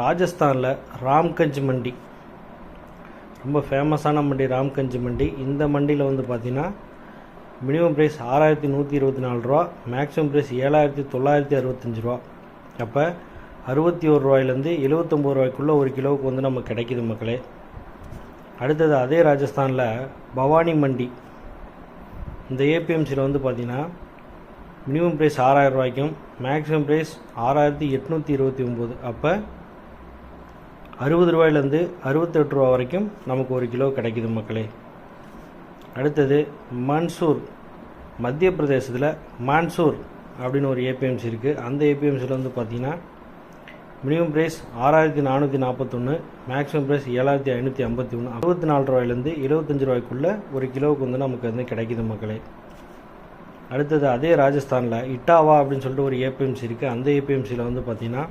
ராஜஸ்தானில் ராம்கஞ்ச் மண்டி. ரொம்ப ஃபேமஸான மண்டி ராம்கஞ்ச் மண்டி. இந்த மண்டியில் வந்து பார்த்திங்கன்னா மினிமம் ப்ரைஸ் ஆறாயிரத்தி நூற்றி இருபத்தி நாலு ரூபா மேக்ஸிமம் ப்ரைஸ் ஏழாயிரத்தி தொள்ளாயிரத்தி அறுபத்தஞ்சி ரூபா. அப்போ அறுபத்தி ஒரு ரூபாயிலேருந்து எழுபத்தொம்போது ரூபாய்க்குள்ளே ஒரு கிலோவுக்கு வந்து நமக்கு கிடைக்குது மக்களே. அடுத்தது அதே ராஜஸ்தானில் பவானி மண்டி. இந்த ஏபிஎம்சியில் வந்து பார்த்திங்கன்னா மினிமம் ப்ரைஸ் ஆறாயிரம் ரூபாய்க்கும் மேக்ஸிமம் ப்ரைஸ் ஆறாயிரத்தி எட்நூற்றி இருபத்தி ஒம்பது. அப்போ அறுபது ரூபாயிலேருந்து அறுபத்தெட்டு ரூபா வரைக்கும் நமக்கு ஒரு கிலோ கிடைக்குது மக்களே. அடுத்தது மன்சூர் மத்திய பிரதேசத்தில் மான்சூர் அப்படின்னு ஒரு ஏபிஎம்சி இருக்குது அந்த ஏபிஎம்சியில் வந்து பார்த்தீங்கன்னா மினிமம் ப்ரைஸ் ஆறாயிரத்தி நானூற்றி நாற்பத்தொன்று மேக்ஸிமம் ப்ரைஸ் ஏழாயிரத்தி ஐநூற்றி ஐம்பத்தி ஒன்று அறுபத்தி நாலு ரூபாயிலேருந்து எழுபத்தஞ்சு ரூபாய்க்குள்ளே ஒரு கிலோவுக்கு வந்து நமக்கு வந்து கிடைக்குது மக்களே. அடுத்தது அதே ராஜஸ்தானில் இட்டாவா அப்படின்னு சொல்லிட்டு ஒரு ஏபிஎம்சி இருக்குது அந்த ஏபிஎம்சியில் வந்து பார்த்தீங்கன்னா